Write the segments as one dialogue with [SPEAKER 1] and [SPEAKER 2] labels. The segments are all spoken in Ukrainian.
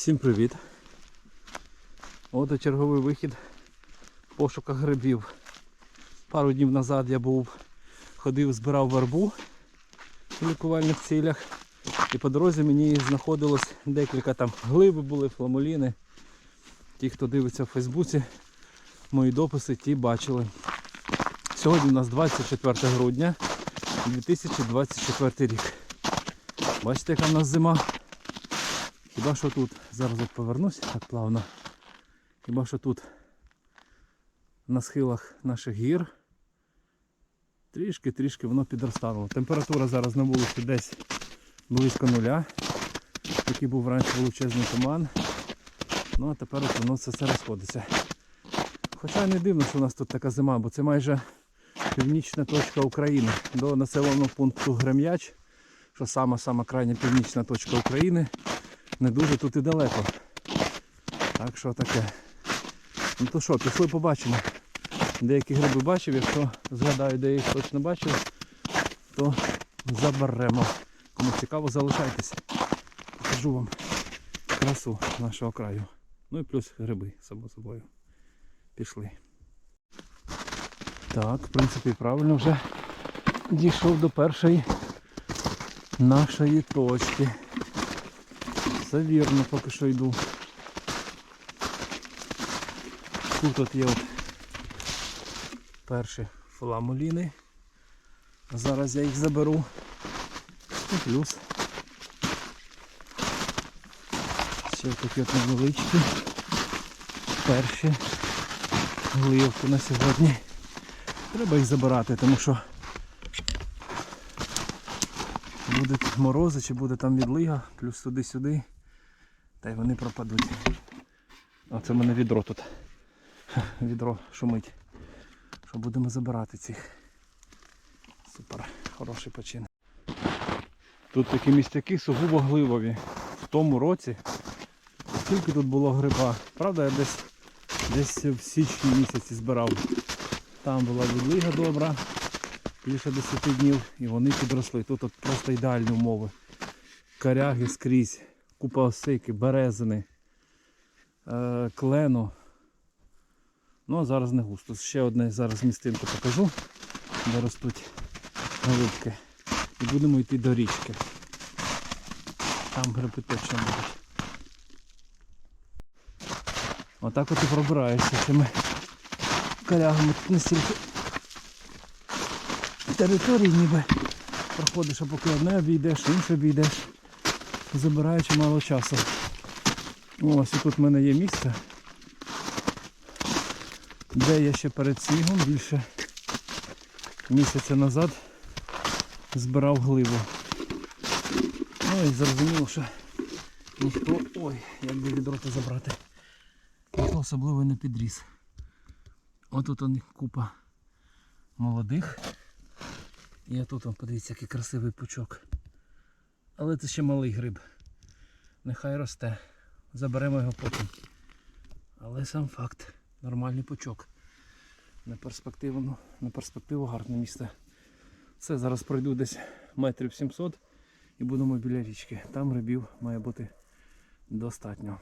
[SPEAKER 1] Всім привіт! От і черговий вихід в пошуках грибів. Пару днів назад я був, ходив, збирав вербу в лікувальних цілях. І по дорозі мені знаходилось декілька там глиби були, фламуліни. Ті, хто дивиться в Фейсбуці, мої дописи, ті бачили. Сьогодні у нас 24 грудня 2024 рік. Бачите, яка в нас зима. Хіба що тут, зараз от повернусь так плавно. Хіба що тут на схилах наших гір трішки-трішки воно підростало. Температура зараз на вулиці десь близько нуля. Такий був раніше величезний туман. Ну а тепер от воно все це розходиться. Хоча не дивно, що у нас тут така зима, бо це майже північна точка України. До населеного пункту Грем'яч, що сама-сама крайня північна точка України не дуже тут і далеко. Так що таке. Ну то що, пішли побачимо. Деякі гриби бачив, якщо згадаю, де я їх точно бачив, то заберемо. Кому цікаво, залишайтесь. Покажу вам красу нашого краю. Ну і плюс гриби, само собою. Пішли. Так, в принципі, правильно вже дійшов до першої нашої точки. Все вірно, поки що йду. Тут от є от перші фламуліни. Зараз я їх заберу. І плюс. Ще такі от невеличкі. Перші гливки на сьогодні. Треба їх забирати, тому що будуть морози чи буде там відлига, плюс туди-сюди. Та й вони пропадуть. А це в мене відро тут. Відро шумить. Що будемо забирати цих. Супер, хороший почин. Тут такі містяки сугубо гливові. В тому році скільки тут було гриба. Правда, я десь десь в січні місяці збирав. Там була відлига добра, більше 10 днів і вони підросли. Тут от просто ідеальні умови. Коряги скрізь, купа осики, березини, е, клену. Ну а зараз не густо. Ще одне зараз містинку покажу, де ростуть голубки. І будемо йти до річки. Там гриби точно будуть. Отак от і пробираєшся цими корягами тут настільки території ніби проходиш, а поки одне обійдеш, інше обійдеш, забираючи мало часу. Ось і тут в мене є місце, де я ще перед снігом більше місяця назад збирав гливу. Ну і зрозуміло, що ніхто... Ой, як би відроти забрати. Ніхто особливо не підріс. Отут он купа молодих. І тут он, подивіться, який красивий пучок. Але це ще малий гриб. Нехай росте. Заберемо його потім. Але сам факт. Нормальний пучок. На перспективу, ну, на перспективу гарне місце. Це зараз пройду десь метрів 700 і будемо біля річки. Там грибів має бути достатньо.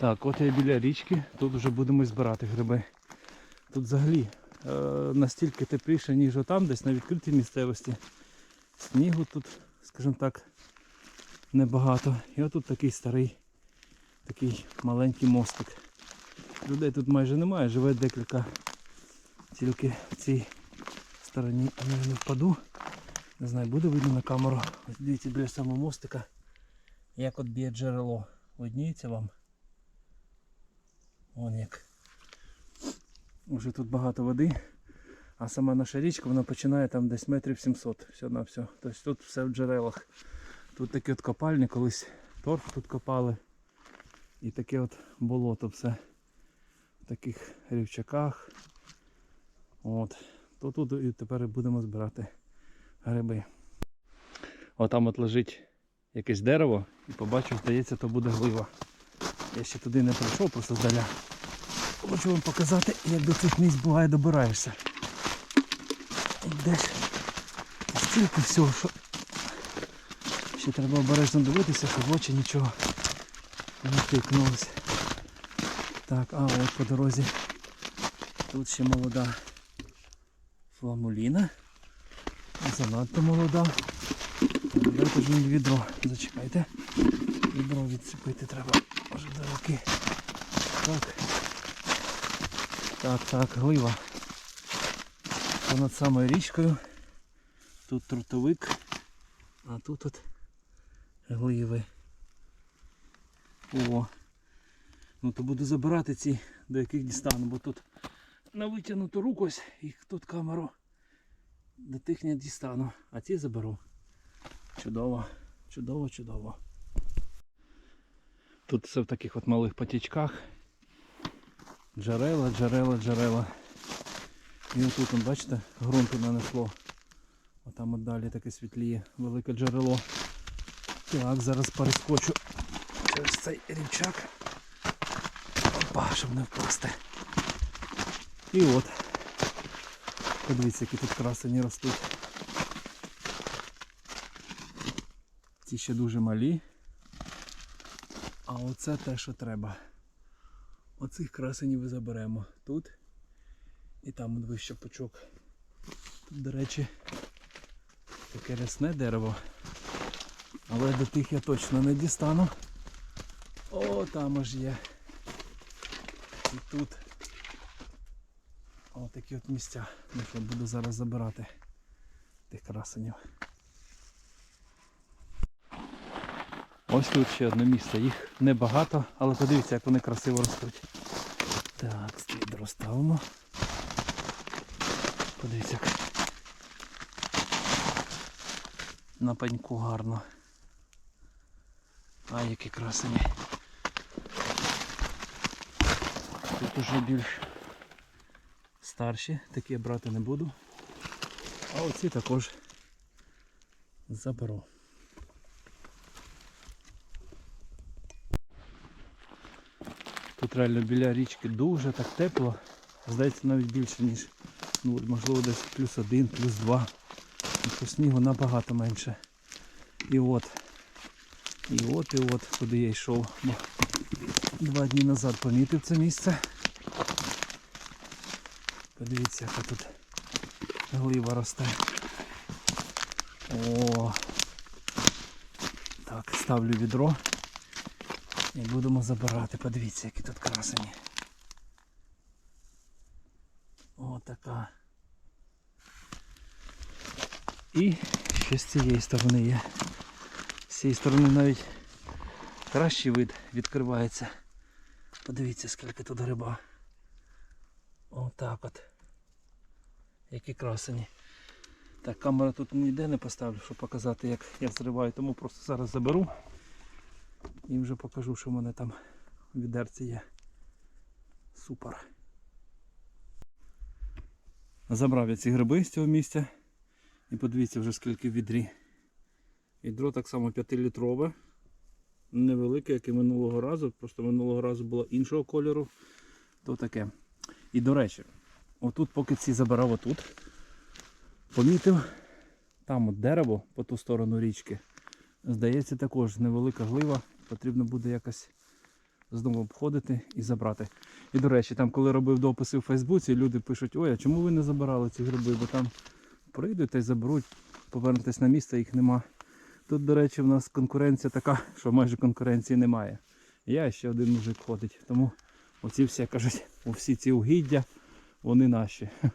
[SPEAKER 1] Так, от я біля річки, тут вже будемо збирати гриби. Тут взагалі е, настільки тепліше, ніж там, десь на відкритій місцевості. Снігу тут, скажімо так, небагато. І отут такий старий, такий маленький мостик. Людей тут майже немає, живе декілька тільки в цій стороні, а я не впаду. Не знаю, буде видно на камеру. Ось дивіться біля самого мостика, як от б'є джерело. Видніється вам? Вон як. Уже тут багато води. А сама наша річка вона починає там десь метрів 700 все на все. Тобто тут все в джерелах. Тут такі от копальні, колись торф тут копали. І таке от болото все таких рівчаках. От. То тут і тепер будемо збирати гриби. Отам от лежить якесь дерево і побачив, здається, то буде глива. Я ще туди не прийшов, просто здаля. Хочу вам показати, як до цих місць буває добираєшся. Йдеш. Стільки всього, що ще треба обережно дивитися, щоб в очі нічого не тикнулося. Так, а от по дорозі тут ще молода фламуліна. Занадто молода. Дайте ж мені відро. Зачекайте. Відро відцепити треба. Може. Так. Так, так, глива. Понад самою річкою. Тут трутовик, а тут от гливи. О. Ну то буду забирати ці, до яких дістану, бо тут на витягнуту руку і тут камеру до тих не дістану, а ці заберу. Чудово, чудово, чудово. Тут все в таких от малих потічках. Джерела, джерела, джерела. І отут, он, бачите, ґрунту нанесло. Отам от далі таке світліє, велике джерело. Так, зараз перескочу через цей рівчак. Опа, щоб не впасти. І от. Подивіться, які тут красені ростуть. Ці ще дуже малі. А оце те, що треба. Оцих красенів і заберемо тут. І там от вище пучок. Тут, до речі, таке рясне дерево. Але до тих я точно не дістану. О, там аж є. І тут. О, такі от місця. Що, буду зараз забирати тих красенів. Ось тут ще одне місце. Їх небагато, але подивіться, як вони красиво ростуть. Так, слід розставимо. Подивіться, як на пеньку гарно. А які красені. Тут уже більш старші, такі брати не буду. А оці також заберу. Тут біля річки дуже так тепло. Здається навіть більше, ніж ну, можливо десь плюс один, плюс два. Тому снігу набагато менше. І от. І от, і от, куди я йшов. Бо два дні назад помітив це місце. Подивіться, яка тут глива росте. О! Так, ставлю відро. І будемо забирати. Подивіться, які тут красені. О, така. І ще з цієї сторони є. З цієї сторони навіть кращий вид відкривається. Подивіться, скільки тут гриба. Отак от. Які красені. Так, камеру тут ніде не поставлю, щоб показати, як я зриваю, тому просто зараз заберу. І вже покажу, що в мене там в відерці є. Супер. Забрав я ці гриби з цього місця. І подивіться вже скільки відрі. Відро так само 5-літрове. Невелике, як і минулого разу. Просто минулого разу було іншого кольору. То таке. І до речі, отут, поки ці забирав отут, помітив там от дерево по ту сторону річки. Здається, також невелика глива. Потрібно буде якось знову обходити і забрати. І до речі, там коли робив дописи в Фейсбуці, люди пишуть, ой, а чому ви не забирали ці гриби? Бо там прийдуть й заберуть, повернетесь на місце, їх нема. Тут, до речі, в нас конкуренція така, що майже конкуренції немає. Я ще один мужик ходить. Тому оці всі кажуть, всі ці угіддя, вони наші. Тому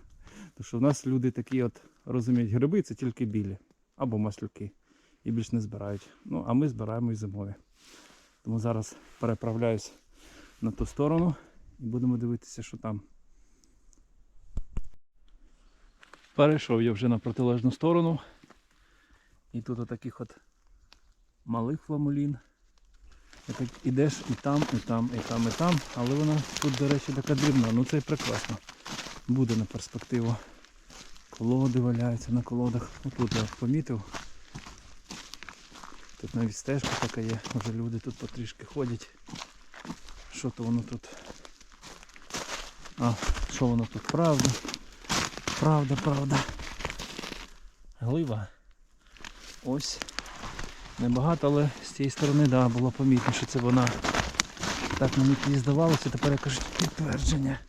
[SPEAKER 1] що в нас люди такі от розуміють, гриби це тільки білі або маслюки. І більш не збирають. Ну, а ми збираємо і зимові. Тому зараз переправляюсь на ту сторону і будемо дивитися, що там. Перейшов я вже на протилежну сторону. І тут отаких от малих фламулін. І так ідеш і там, і там, і там, і там. Але вона тут, до речі, така дрібна. Ну це і прекрасно. Буде на перспективу. Колоди валяються на колодах. Ну, тут я помітив. Тут навіть стежка така є. Вже люди тут потрішки ходять. Що то воно тут? А, що воно тут? Правда? Правда, правда. Глива. Ось. Небагато, але з цієї сторони, да, було помітно, що це вона. Так мені тоді здавалося, тепер я кажу підтвердження.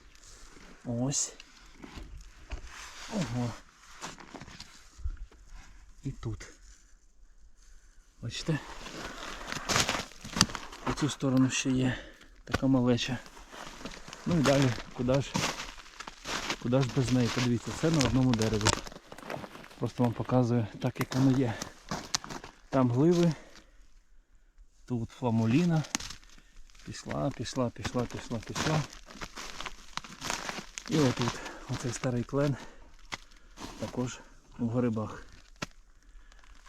[SPEAKER 1] Ось. Ого. І тут. Бачите? По цю сторону ще є така малеча. Ну і далі, куди ж, куди ж без неї? Подивіться, все на одному дереві. Просто вам показую так, як воно є. Там гливи, тут фламуліна. Пішла, пішла, пішла, пішла, пішла. І отут, оцей старий клен також у грибах.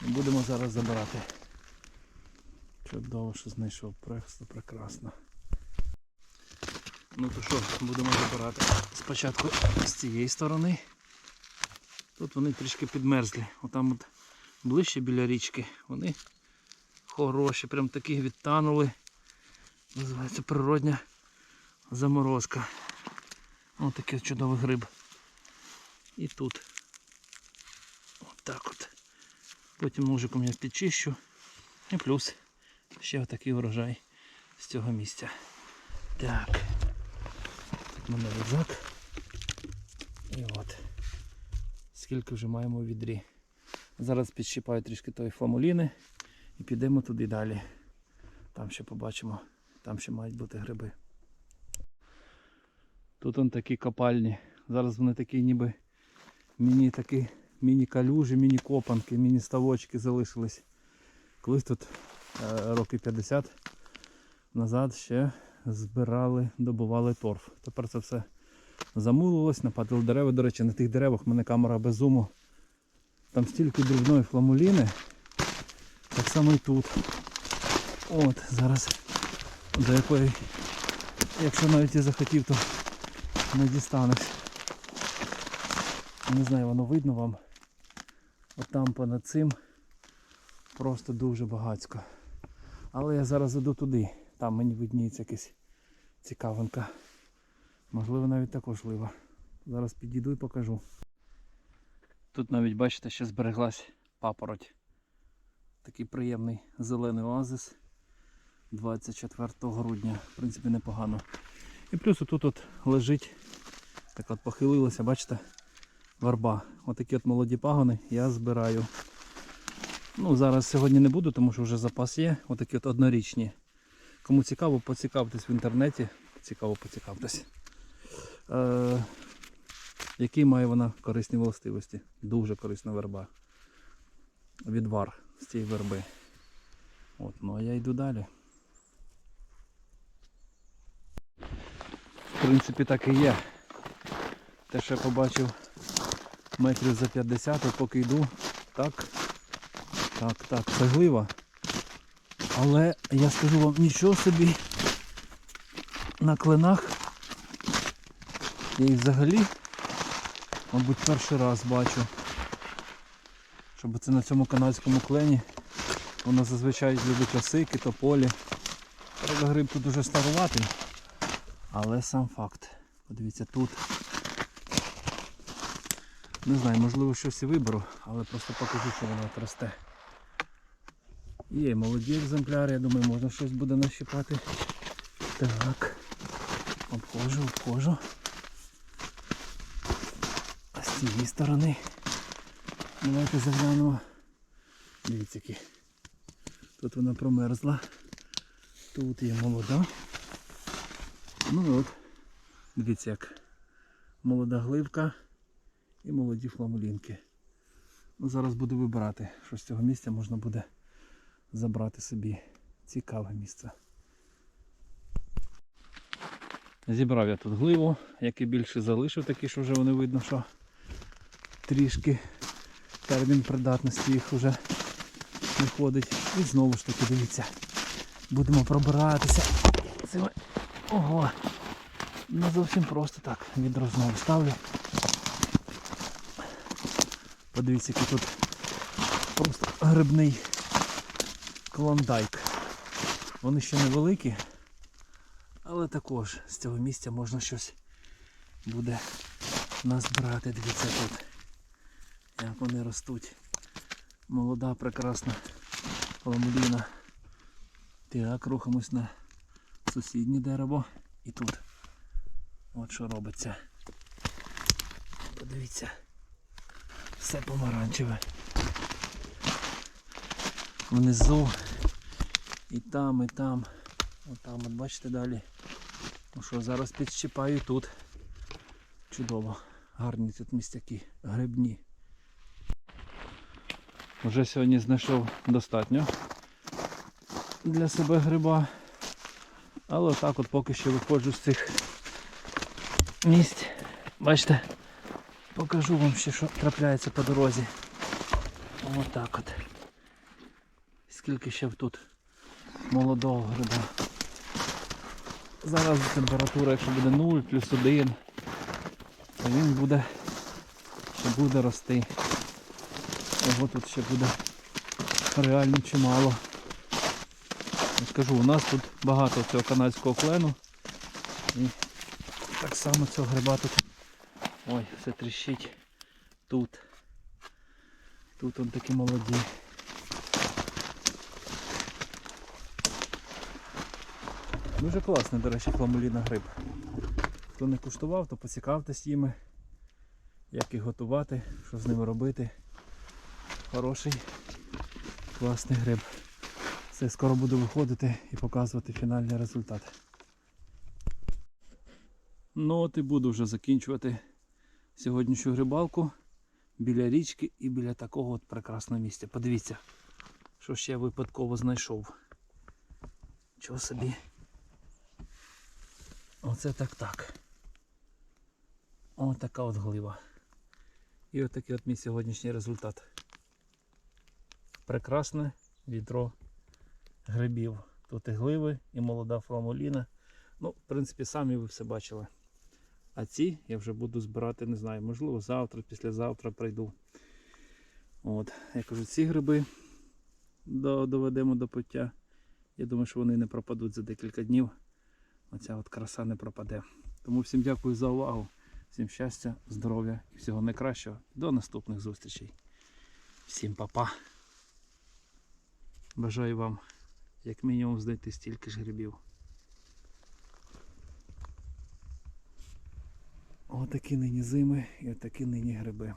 [SPEAKER 1] Будемо зараз забирати. Чудово, що знайшов, просто прекрасно. Ну то що, будемо забирати спочатку з цієї сторони. Тут вони трішки підмерзлі. Отам от ближче біля річки. Вони хороші, прям такі відтанули. Називається природня заморозка. Ось такий чудовий гриб. І тут. От так от. Потім ножиком я підчищу. І плюс ще отакий урожай з цього місця. Так. Тут мене рюкзак. І от. Скільки вже маємо у відрі. Зараз підщипаю трішки тої фламуліни і підемо туди далі. Там ще побачимо. Там ще мають бути гриби. Тут он такі копальні. Зараз вони такі ніби міні такі міні-калюжі, міні-копанки, міні-ставочки залишились. Колись тут років 50 назад ще збирали, добували торф. Тепер це все замулилось, нападали дерева. До речі, на тих деревах в мене камера без зуму. Там стільки дрібної фламуліни. Так само і тут. От, зараз до якої, якщо навіть і захотів, то не дістанеш. Не знаю, воно видно вам. От там понад цим просто дуже багацько. Але я зараз іду туди. Там мені видніється якась цікавинка. Можливо навіть також лива. Зараз підійду і покажу. Тут навіть бачите, ще збереглась папороть. Такий приємний зелений оазис 24 грудня. В принципі, непогано. І плюс тут от лежить, так от похилилося, бачите, верба. Отакі от молоді пагони я збираю. Ну, зараз сьогодні не буду, тому що вже запас є. Отакі от однорічні. Кому цікаво, поцікавтесь в інтернеті. Цікаво поцікавтесь. Е, які має вона корисні властивості? Дуже корисна верба. Відвар з цієї верби. От, ну а я йду далі. В принципі, так і є. Те, що я побачив метрів за 50, поки йду, так, так, так, це глива. Але я скажу вам нічого собі на клинах. Я їх взагалі, мабуть, перший раз бачу. Щоб це на цьому канадському клені. Воно зазвичай любить осики, тополі. Правда, гриб тут дуже старуватий. Але сам факт. Подивіться тут. Не знаю, можливо щось і виберу, але просто покажу, що воно от росте. Є молоді екземпляри, я думаю, можна щось буде нащипати. Так. Обходжу, обходжу. А з цієї сторони. Давайте заглянемо. Дивіться які. Тут вона промерзла. Тут є молода. Ну от. Дивіться як. Молода гливка і молоді фламулінки. Ну, зараз буду вибирати, що з цього місця можна буде забрати собі. Цікаве місце. Зібрав я тут гливу, як і більше залишив, такі, що вже вони видно, що трішки термін придатності їх вже виходить. І знову ж таки дивіться, Будемо пробиратися. цими- Ого! Не зовсім просто так. Відро знову ставлю. Подивіться, який тут просто грибний клондайк. Вони ще невеликі, але також з цього місця можна щось буде назбирати. Дивіться тут, як вони ростуть. Молода, прекрасна ламуліна. Так, рухаємось на сусіднє дерево і тут. От що робиться. Подивіться. Все помаранчеве. Внизу. І там, і там. Отам, от бачите далі. Ну що, зараз підщипаю тут. Чудово. Гарні тут містяки, грибні. Вже сьогодні знайшов достатньо для себе гриба. Але отак от поки що виходжу з цих місць. Бачите, покажу вам ще, що трапляється по дорозі. Отак от. Скільки ще тут молодого гриба. Зараз температура, якщо буде 0 плюс 1, то він буде ще буде рости. Його тут ще буде реально чимало. Я ж кажу, у нас тут багато цього канадського клену. І так само цього гриба тут. Ой, все тріщить. Тут. Тут он такі молоді. Дуже класний, до речі, фламуліна гриб. Хто не куштував, то поцікавтесь їми, як їх готувати, що з ними робити. Хороший, класний гриб. Все, скоро буду виходити і показувати фінальний результат. Ну от і буду вже закінчувати сьогоднішню грибалку біля річки і біля такого от прекрасного місця. Подивіться, що ще випадково знайшов. Чого собі? Оце так так. Ось така от глива. І от такий от мій сьогоднішній результат. Прекрасне відро грибів. Тут і гливи, і молода фламуліна. Ну, в принципі, самі ви все бачили. А ці я вже буду збирати, не знаю, можливо, завтра, післязавтра прийду. От, я кажу, ці гриби доведемо до пуття. Я думаю, що вони не пропадуть за декілька днів. Оця от краса не пропаде. Тому всім дякую за увагу. Всім щастя, здоров'я і всього найкращого. До наступних зустрічей. Всім па-па. Бажаю вам як мінімум знайти стільки ж грибів. Отакі нині зими і отакі нині гриби.